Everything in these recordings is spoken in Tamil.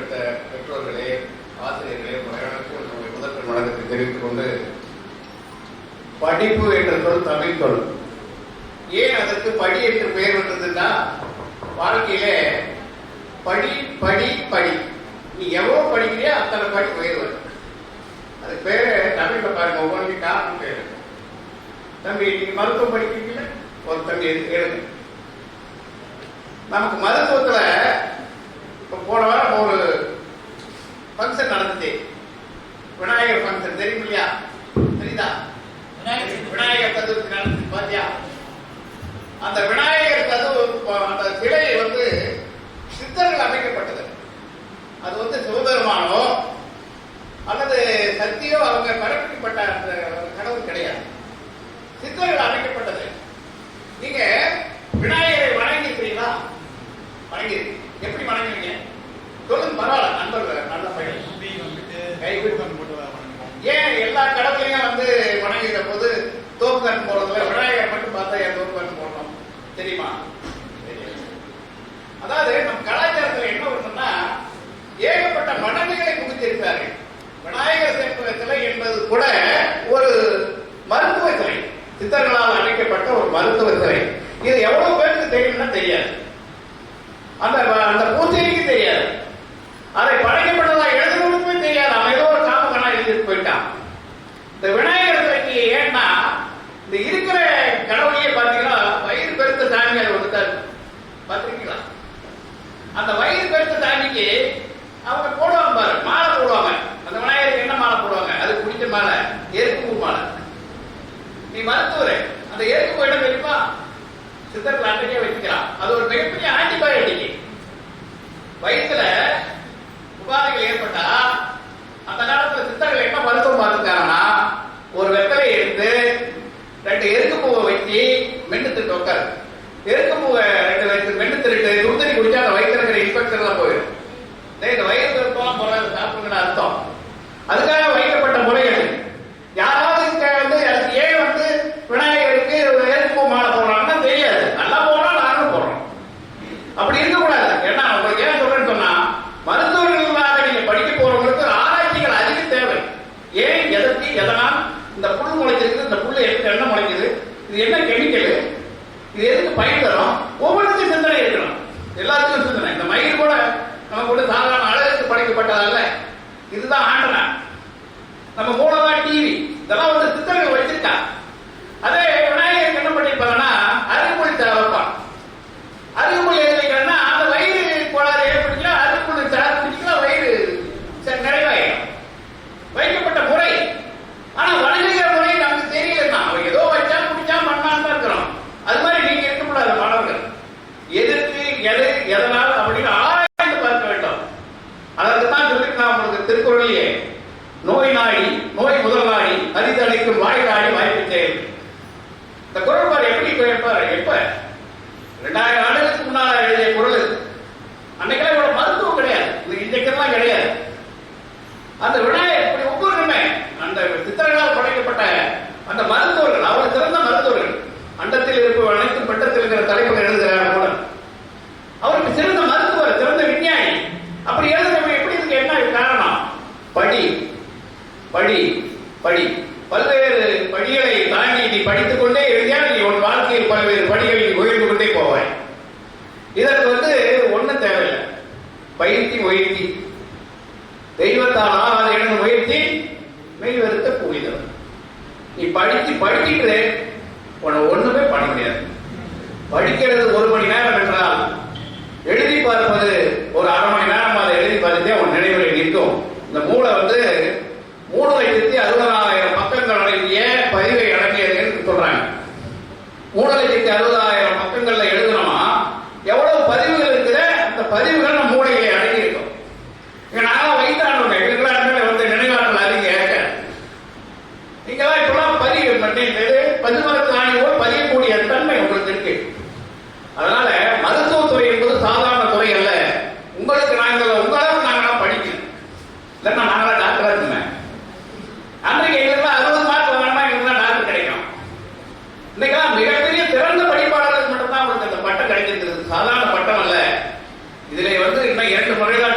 பெற்றெடுத்த பெற்றோர்களே ஆசிரியர்களே உங்கள் என்னுடைய முதற்கண் வணக்கத்தை தெரிவித்துக் கொண்டு படிப்பு என்ற சொல் தமிழ் சொல் ஏன் அதற்கு படி என்று பெயர் வந்ததுன்னா வாழ்க்கையிலே படி படி படி. நீ எவ்வளவு படிக்கிறியோ அத்தனை படி உயர் வரும். அது பேரு தமிழ்ல பாருங்க ஒவ்வொன்றையும் காரணம் பேரு. தம்பி நீங்க மருத்துவம் படிக்கிறீங்களா? ஒரு தம்பி எழுது எழுது நமக்கு மருத்துவத்துல இப்ப போன வாரம் ஒரு ஃபங்க்ஷன் நடந்துச்சு விநாயகர் ஃபங்க்ஷன் தெரியும் இல்லையா தெரியுதா விநாயகர் சதுர்த்தி நடந்துச்சு பாத்தியா அந்த விநாயகர் சதுர் அந்த சிலை வந்து சித்தர்கள் அமைக்கப்பட்டது அது வந்து சிவபெருமானோ அல்லது சக்தியோ அவங்க கடைபிடிக்கப்பட்ட அந்த கடவுள் கிடையாது சித்தர்கள் அமைக்கப்பட்டது நீங்க விநாயகரை வணங்கிக்கிறீங்களா வணங்கி எப்படி வணங்குறீங்க சொல்லுங்க பரவாயில்ல நண்பர்கள் நல்ல பையன். கை விட்டு ஏன் எல்லா கடவுளையும் வந்து வணங்குகிற போது தோப்புக்கன் போடுறதுல விநாயகர் மட்டும் பார்த்தா ஏன் தோப்புக்கன் போடணும்? தெரியுமா. அதாவது நம் கலாச்சாரத்துல என்ன ஒண்ணுன்னா ஏகப்பட்ட மடங்குகளை குவித்திருப்பார்கள் விநாயகர் சிலை என்பது கூட ஒரு மருத்துவ சிலை சித்தர்களால் அமைக்கப்பட்ட ஒரு மருத்துவ சிலை. இது எவ்வளவு பேருக்கு தெரியும்னா தெரியாது அந்த அந்த பூஜைக்கு தெரியாது அதை படைக்கப்பட்டதா எழுதுனதுக்குமே தெரியாது அவன் ஏதோ ஒரு காம கணா எழுதிட்டு போயிட்டான் இந்த விநாயகர் சிலைக்கு ஏன்னா இந்த இருக்கிற கடவுளையே பாத்தீங்கன்னா வயிறு பெருத்த சாமியார் ஒருத்தர் பார்த்திருக்கீங்களா அந்த வயிறு பெருத்த சாமிக்கு அவங்க போடுவாங்க பாரு மாலை போடுவாங்க அந்த விநாயகருக்கு என்ன மாலை போடுவாங்க அதுக்கு பிடிச்ச மாலை எருக்கு பூ மாலை நீ மருத்துவரே அந்த எருக்கு பூ இடம் தெரியுமா சித்தர்கள் அன்றைக்கே வைக்கலாம். அது ஒரு மிகப்பெரிய ஆன்டிபயோட்டிக் வயிற்றுல உபாதைகள் ஏற்பட்டா அந்த காலத்துல சித்தர்கள் என்ன மருத்துவம் பார்த்துருக்காங்கன்னா ஒரு வெத்தலை எடுத்து ரெண்டு எருக்கு பூவை வச்சு மென்னு திட்டு உட்காரு எருக்கு பூவை ரெண்டு வயசு மென்னு திருட்டு சுடுதண்ணி குடிச்சா அந்த வயிற்று இருக்கிற இன்ஃபெக்ஷன் எல்லாம் போயிடும் டேய், இந்த வயிறு இருப்போம் போல சாப்பிடுங்கன்னு அர்த்தம் அதுக்காக வைக்கப்பட்ட முறைகள் யாராவது இங்க வந்து அதுக்கு ஏன் வந்து விநாயகருக்கு எருக்கு பூ மாலை போடுறாங்கன்னா தெரியாது நல்லா போனா நானும் போடுறோம் அப்படி இருக்கக்கூடாது ஏன்னா உங்களுக்கு ஏன் சொல்றேன்னு சொன்னா மருத்துவர்களாக நீங்க படிக்க போறவங்களுக்கு ஆராய்ச்சிகள் அதிக தேவை ஏன் எதற்கு எதனால் இந்த புல் முளைச்சிருக்கு இந்த புல் எதுக்கு என்ன முளைக்குது இது என்ன கெமிக்கல் இது எதுக்கு பயன் தரும் ஒவ்வொன்றுக்கும் சிந்தனை இருக்கணும் எல்லாத்துக்கும் சிந்தனை இந்த மயில் கூட நமக்கு கூட சாதாரண அழகுக்கு படைக்கப்பட்டதல்ல இதுதான் ஆண்டனா. நம்ம மூலமா டிவி இதெல்லாம் வந்து எடுத்த புனிதம். நீ படிச்சு படிக்கிட்டு உன்னை ஒண்ணுமே பண்ண முடியாது. படிக்கிறது ஒரு மணி நேரம் என்றால் எழுதி பெருமரத்து நாடியோர் பதியக்கூடிய தன்மை உங்களுக்கு இருக்கு. அதனால மருத்துவத்துறை என்பது சாதாரண துறை அல்ல. உங்களுக்கு நாங்கள் உங்க அளவு நாங்களாம் படிக்கணும். இல்லைன்னா நாங்களாம் டாக்டர் இருந்தேன் அன்றைக்கு எங்களுக்கு அறுபது மார்க் வாங்கினா எங்களுக்கு டாக்டர் கிடைக்கும். இன்னைக்கெல்லாம் மிகப்பெரிய திறந்த படிப்பாளர்களுக்கு மட்டும்தான் உங்களுக்கு அந்த பட்டம் கிடைக்கிறது சாதாரண பட்டம் அல்ல. இதுல வந்து இன்னும் இரண்டு முறைகள்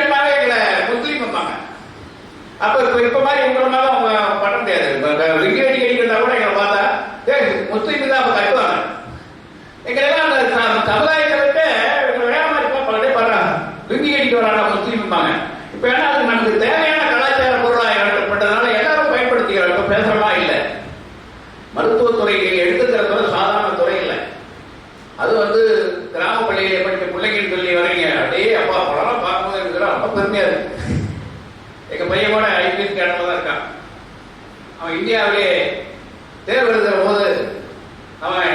இறுதி எங்களை முஸ்லீம் வந்தாங்க அப்ப இப்ப இப்ப மாதிரி உங்களை மேல அவங்க பண்ண முடியாது. இப்ப அடி அடிக்கிறதா கூட எங்களை பார்த்தா ஏ முஸ்லீம் தான் அவங்க தட்டுவாங்க. எங்களெல்லாம் அந்த சமுதாயத்தை விட்டு எங்களை வேற மாதிரி பார்ப்பாங்க பண்றாங்க. லிங்கி அடிக்க வராங்க முஸ்லீம் இருப்பாங்க இப்ப ஏன்னா அது நமக்கு தேவையான கலாச்சார பொருளாக இழக்கப்பட்டதுனால எல்லாரும் பயன்படுத்திக்கிறோம் இப்ப பேசுறதா இல்ல. மருத்துவத்துறை எடுத்துக்கிற துறை சாதாரண துறை இல்லை. அது வந்து கிராம பள்ளியில் படித்த பிள்ளைங்கன்னு சொல்லி வரீங்க அப்படியே அப்பா படம் பார்க்கும்போது இருக்கிற ரொம்ப பெருமையா இருக்கு. எங்க பையன் கூட ஐபிஎஸ் கேடல தான் இருக்கான். அவன் இந்தியாவிலே தேர்வு எழுதுற போது அவன்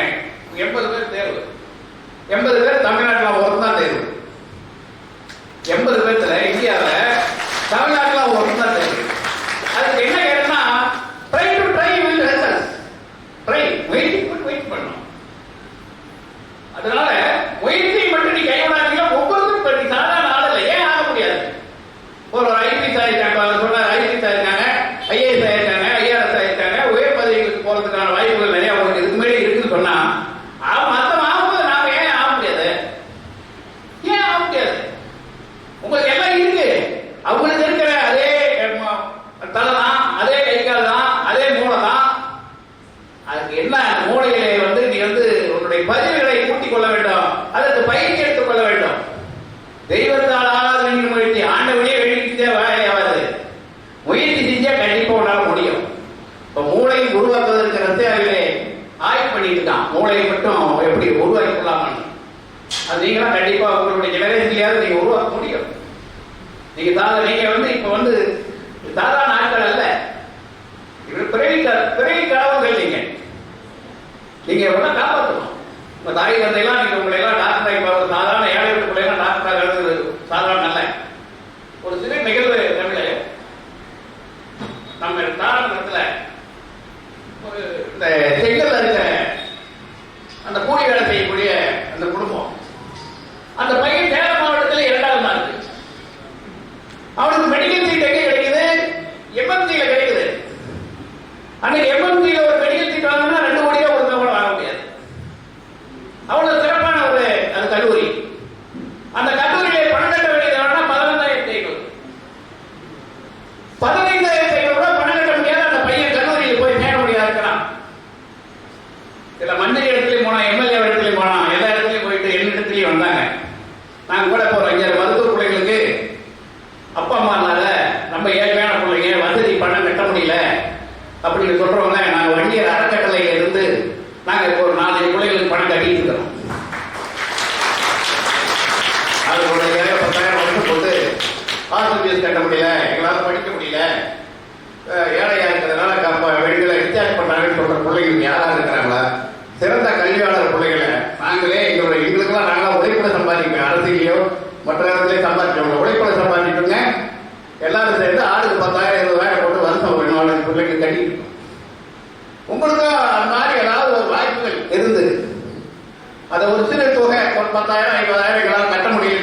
எண்பது பேர் தேர்வு. எண்பது பேர் தமிழ்நாட்டில் ஒருத்தன் தான் தேர்வு. எண்பது பேர்த்துல இந்தியாவில் தமிழ்நாட்டில் ஒருத்தன் தான் தேர்வு. அதுக்கு என்ன கேட்டா try to try will result try முயற்சி பண்ணி முயற்சி அதனால முயற்சியை மட்டும் நீ கைவிடாதீங்க ஒவ்வொருத்தரும் இப்ப நீ சாதாரண ஆள் இல்லை ஏன் ஆக முடியாது ஒரு ஐபிஎஸ் ஆயிருக்காங்க அவர் சொன்னார் ஐபிஎஸ் ஆயிருக்காங்க ஐஏஎஸ் ஆயிருக்காங்க ஐஆர்எஸ் ஆயிருக்காங்க உயர் பதவிகளுக்கு போறதுக்கான வாய்ப்புகள் நிறைய உங்களுக்கு இதுக்கு முன்னாடி இருக்குன்னு சொன்னா அவன் மத்தம் ஆகும்போது நாம ஏன் ஆக முடியாது ஏன் ஆக முடியாது உங்களுக்கு எல்லாம் இருக்கு அவங்களுக்கு இருக்கிற அதே தலை தான் அதே கை கால் தான் அதே மூளை தான் அதுக்கு என்ன மூளையிலே வந்து நீ வந்து உன்னுடைய பதிவுகளை கூட்டிக் கொள்ள வேண்டும் அதற்கு பயிற்சி எடுத்துக் கொள்ள வேண்டும் தெய்வத்தால் ஆகாத நீங்க முயற்சி ஆண்டவனே வெளியிட்டே வேலையாவது முயற்சி செஞ்சா கண்டிப்பா உன்னால முடியும் இப்ப மூளையை உருவாக்குவதற்கு ரத்தியாவிலே ஆய்வு பண்ணிட்டு இருக்கான் மூளையை மட்டும் எப்படி உருவாக்கி கொள்ளாமல் அது நீங்களாம் கண்டிப்பா உங்களுடைய ஜெனரேஷன்லயாவது நீங்க உருவாக்க முடியும் நீங்க சாதா நீங்க வந்து இப்ப வந்து சாதாரண ஆட்கள் அல்ல இவர் பிறவி க- பிறவி கடவுள்கள் நீங்க நீங்க எவ்வளவு காப்பாற்றணும் உங்க தாய் தந்தையெல்லாம் நீங்க உங்களை எல்லாம் டாக்டர் இப்ப ஒரு சாதாரண ஏழை வீட்டு பிள்ளைங்க டாக்டர் ஆகிறது சாதாரண அல்ல ஒரு சிறு நிகழ்வு தமிழ் நம்ம தாராபுரத்துல ஒரு இந்த செங்கல்ல இருக்கிற அந்த கூலி வேலை செய்யக்கூடிய அந்த குடும்பம் அந்த பையன் சேலம் மாவட்டத்தில் இரண்டாவது மார்க்கு அவனுக்கு மெடிக்கல் சீட் எங்க கிடைக்குது எம்என்சியில கிடைக்குது அன்னைக்கு எம்என்சியில ஒரு மெடிக்கல் சீட் வாங்கினா ரெண்டு கோடியா ஒரு கூட வாங்க முடியாது அவ்வளவு சிறப்பான ஒரு அது கல்லூரி அந்த கல்லூரியில பணம் கட்ட வேண்டியது எவ்வளவுனா பதினஞ்சாயிரத்தி ஐநூறு பதினைந்தாயிரத்தி ஐநூறு ரூபாய் பணம் கட்ட முடியாத அந்த பையன் கல்லூரியில் போய் சேர முடியாது இருக்கிறான் சில மந்திரி இடத்துலயும் போனா எம்எல்ஏ இடத்துலயும் போனா எல்லா இடத்துலயும் போயிட்டு எல்லா இடத்துலயும் வந்தாங்க நாங்க கூட போகிறோம் இங்கே மருத்துவ பிள்ளைங்களுக்கு அப்பா அம்மானால நம்ம ஏழ்மையான பிள்ளைங்க வசதி பணம் கட்ட முடியல அப்படின்னு சொல்றவங்க நாங்க வண்டியர் அறக்கட்டளையில இருந்து நாங்க இப்போ ஒரு நாலஞ்சு பிள்ளைகளுக்கு பணம் கட்டிட்டு இருக்கிறோம். அது ஏழை பத்தாயிரம் வருஷம் போட்டு ஹாஸ்டல் ஃபீஸ் கட்ட முடியல எங்களால படிக்க முடியல. ஏழையா இருக்கிறதுனால கப்ப வெளியில டிஸ்சார்ஜ் பண்றாங்கன்னு சொல்ற பிள்ளைங்க யாரா இருக்கிறாங்களா? சிறந்த கல்வியாளர் பிள்ளைகளை நாங்களே எங்களுடைய எங்களுக்கெல்லாம் நாங்களாம் உழைப்புல சம்பாதிப்போம் அரசியலையோ மற்ற இடத்துலயே சம்பாதிச்சவங்க உழைப்புல சம்பாதிச்சுட்டுங்க எல்லாரும் சேர்ந்து ஆளுக்கு பத்தாயிரம் இருபதாயிரம் போட்டு வருஷம் ஒரு நாலு பிள்ளைங்க கட்டிட்டு உங்களுக்கும் அந்த மாதிரி ஏதாவது ஒரு வாய்ப்புகள் இருந்து அதை ஒரு சிறு தொகை ஒரு பத்தாயிரம் ஐம்பதாயிரம் எங்களால் கட்ட முடியும்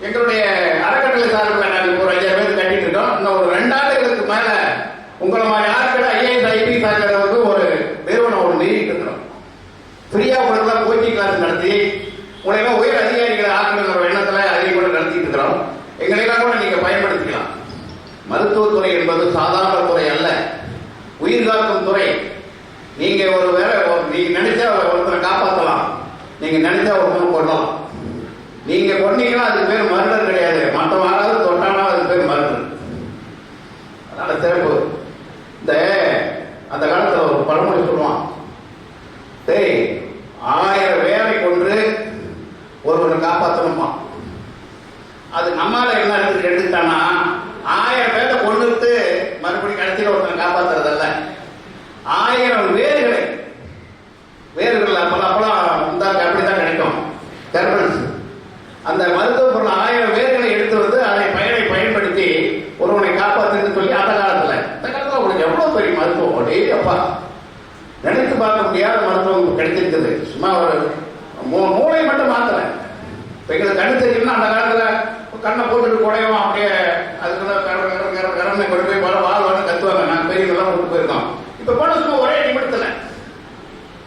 எங்களுடைய அறக்கட்டளை சார்பில் நாங்கள் ஒரு ஐயாயிரம் பேர் கட்டிட்டு இருக்கோம். இன்னும் ஒரு ரெண்டு ஆண்டுகளுக்கு மேல உங்களை மாதிரி ஆட்களை ஐஏஎஸ் ஐபிஎஸ் ஆகிறவங்க ஒரு நிறுவனம் ஒரு நிறுவிட்டு இருக்கிறோம் ஃப்ரீயா உங்களுக்கு கோச்சிங் கிளாஸ் நடத்தி உங்களை எல்லாம் உயர் அதிகாரிகளை ஆக்கணுங்கிற ஒரு எண்ணத்துல அதையும் கூட நடத்திட்டு இருக்கிறோம் எங்களெல்லாம் கூட நீங்க பயன்படுத்திக்கலாம் மருத்துவத்துறை என்பது சாதாரண துறை அல்ல. உயிர் காக்கும் துறை. நீங்க ஒரு வேலை ஒரு- நீங்க நினைச்சா ஒருத்தரை காப்பாற்றலாம் நீங்க நினைச்சா ஒருத்தர் கொள்ளலாம் நீங்க கொண்டீங்கன்னா அதுக்கு பேர் மருடர் கிடையாது. மற்றவங்க யாராவது தொட்டானா அதுக்கு பேர் மருடர். அதனால சிறப்பு. இந்த அந்த காலத்தில் ஒரு பழமொழி சொல்லுவான் டேய் ஆயிரம் ஆயிரம் வேலை கொண்டு ஒருவரை காப்பாற்றணுமா அது நம்மால என்ன இருக்கு எடுத்துட்டானா ஆயிரம் பேரை கொண்டுட்டு மறுபடியும் கடைசியில் ஒருத்தனை காப்பாத்துறதல்ல ஆயிரம் வேர்களை வேர்கள் அப்பெல்லாம் அப்பெல்லாம் இந்த அப்படிதான் கிடைக்கும் தெர்பல்ஸ் அந்த மருத்துவ பொருள் ஆயிரம் வேர்களை எடுத்து வந்து அதை பயனை பயன்படுத்தி ஒருவனை காப்பாத்துன்னு சொல்லி அந்த காலத்துல இந்த காலத்துல உங்களுக்கு எவ்வளவு பெரிய மருத்துவம் அடே அப்பா நினைத்து பார்க்க முடியாத மருத்துவம் கிடைச்சிருக்குது சும்மா ஒரு மூ- மூளை மட்டும் மாத்துறேன். இப்போ எங்களுக்கு கண்ணு தெரியும்னா அந்த காலத்தில் கண்ணை போட்டுட்டு குடையவும் அப்படியே அதுக்குள்ள கர கர கர கொண்டு போய் வர வாழ் கத்துவாங்க. நாங்கள் பெரியவங்களாம் கொண்டு போயிருக்கோம். இப்போ போன சும்மா ஒரே நிமிடத்தில்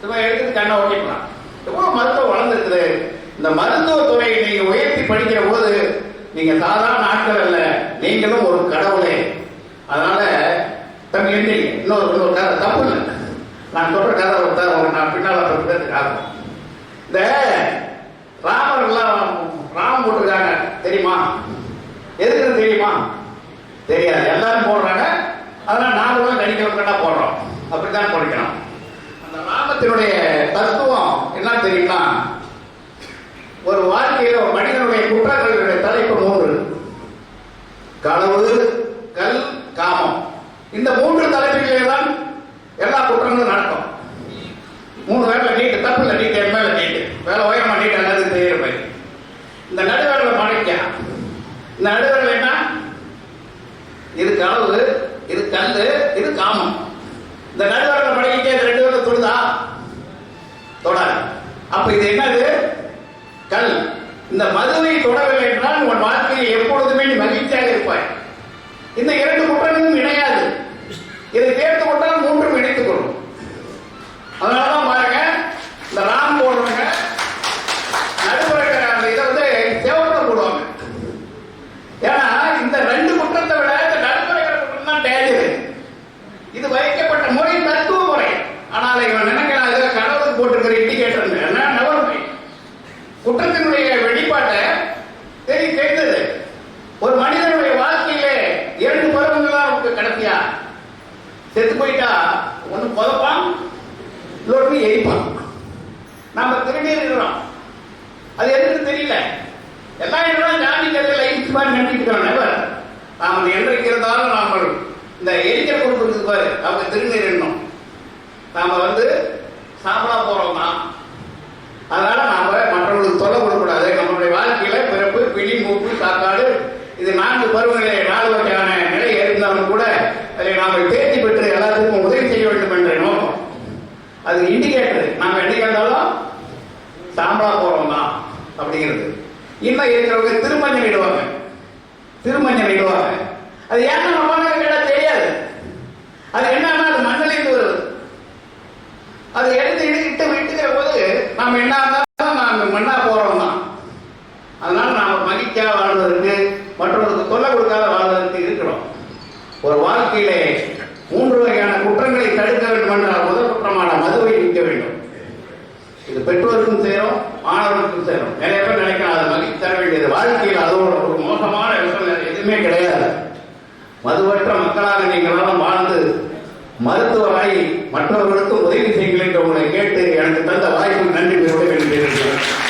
சும்மா எடுத்து கண்ணை ஓட்டிக்கலாம். எவ்வளவு மருத்துவம் வளர்ந்துருக்குது. இந்த மருத்துவ துறையை நீங்க உயர்த்தி படிக்கிற போது நீங்க சாதாரண ஆட்கள் அல்ல. நீங்களும் ஒரு கடவுளே. அதனால தம்பி எண்ணிங்க இன்னொரு இன்னொரு கதை தப்பு இல்லை. நான் சொல்ற கதை ஒரு ஒரு நான் பின்னால பத்து பேருக்கு ஆகும் இந்த ராமர்கள்லாம் ராமம் போட்டிருக்காங்க தெரியுமா? எதுக்கு தெரியுமா? தெரியாது. எல்லாரும் போடுறாங்க. அதனால நாங்களும் கணிக்க போடுறோம். அப்படித்தான் படிக்கணும் அந்த ராமத்தினுடைய தத்துவம் என்ன தெரியுமா ஒரு வாழ்க்கையில ஒரு மனிதனுடைய குற்றங்களுடைய தலைப்பு மூன்று களவு கல் காமம் இந்த மூன்று தலைப்பிலே தான் எல்லா குற்றங்களும் நடக்கும் மூணு வேலை நீட்டு தப்பு இல்லை நீட்டு என் மேல நீட்டு வேலை உயரமா நீட்டு எல்லாத்துக்கும் தெரியுற மாதிரி இந்த நடுவேலை மறைக்க இந்த நடுவேலை என்ன இது களவு இது கல்லு இது காமம் இந்த நடுவேலை மடக்கிட்டே இந்த தொடுதா. தொடாது அப்ப இது என்னது? கல். இந்த மதுவை தொடவில்லை என்றால் உன் வாழ்க்கையில் எப்பொழுதுமே நீ மகிழ்ச்சியாக இருப்பாய். இந்த இரண்டு குற்றங்களும் இணையாது. இதை சேர்த்து கொண்டால் மூன்றும் இணைத்துக் கொள்ளும். அதனாலதான் பாருங்க இந்த ராம் போடுறவங்க நடுவர் அந்த இதை வந்து சேவத்தை போடுவாங்க. ஏன்னா இந்த ரெண்டு குற்றத்தை விட இந்த நடுவரைகிற குற்றம் தான் டேஞ்சர் இது கடவுளுக்கு இண்டிகேட்டர் என்ன? நவர்மை குற்றத்தினுடைய வெளிப்பாட்டை தெரிய தெரிந்தது ஒரு மனிதனுடைய வாழ்க்கையிலே இரண்டு பருவங்களா தான் அவனுக்கு கடைசியா. செத்து போயிட்டா ஒண்ணு புதப்பான் இன்னொரு எரிப்பான். நாம திருநீர் இருக்கிறோம். அது எதுக்கு தெரியல. எல்லா இடங்களும் ஜாதி கல்வி லைஃப் மாதிரி நினைச்சிட்டு இருக்கிறோம். நெவர் நாம் என்றைக்கு இருந்தாலும் நாம் இந்த எரிக்க கொடுத்துருக்கு பாரு. அவங்க திருநீர் எண்ணும் நாம வந்து சாப்பிட போறோம் தான் அதனால நாம மற்றவர்களுக்கு தொல்லை கொடுக்கூடாது நம்மளுடைய வாழ்க்கையில பிறப்பு பிடி மூப்பு காக்காடு இது நான்கு பருவங்களே நாலு வகையான நிலை இருந்தாலும் கூட அதை நாம தேர்ச்சி பெற்று எல்லாத்துக்கும் உதவி செய்ய வேண்டும் என்ற நோக்கம். அது இண்டிகேட்டர் நாம என்னைக்கு இருந்தாலும் சாம்பலா போறோம் தான் அப்படிங்கிறது. இன்னும் இருக்கிறவங்க திருமஞ்சம் இடுவாங்க. திருமஞ்சம் இடுவாங்க. அது ஏன்னா நம்ம கேட்டா தெரியாது. அது என்ன அது எடுத்து இட்டு விட்டுக்கிற போது நாம் என்ன இருந்தாலும் நாம் மண்ணா போறோம் தான். அதனால நாம் மகிழ்ச்சியா வாழ்வதற்கு மற்றவர்களுக்கு தொல்லை கொடுக்காத வாழ்வதற்கு இருக்கிறோம். ஒரு வாழ்க்கையிலே மூன்று வகையான குற்றங்களை தடுக்க வேண்டும் என்றால் முதல் குற்றமான மதுவை நிற்க வேண்டும். இது பெற்றோருக்கும் சேரும் மாணவர்களுக்கும் சேரும். நிறைய பேர் நினைக்கிறாங்க அது மகிழ்ச்சி தர வேண்டியது. வாழ்க்கையில் அதோட ஒரு மோசமான விஷயம் எதுவுமே கிடையாது. மதுவற்ற மக்களாக நீங்கள் வாழ்ந்து மருத்துவராய் மற்றவர்களுக்கு உதவி செய்யுங்கள் என்று உங்களை கேட்டு எனக்கு தந்த வாய்ப்பு நன்றி பெறுவதை வேண்டியிருக்கிறேன்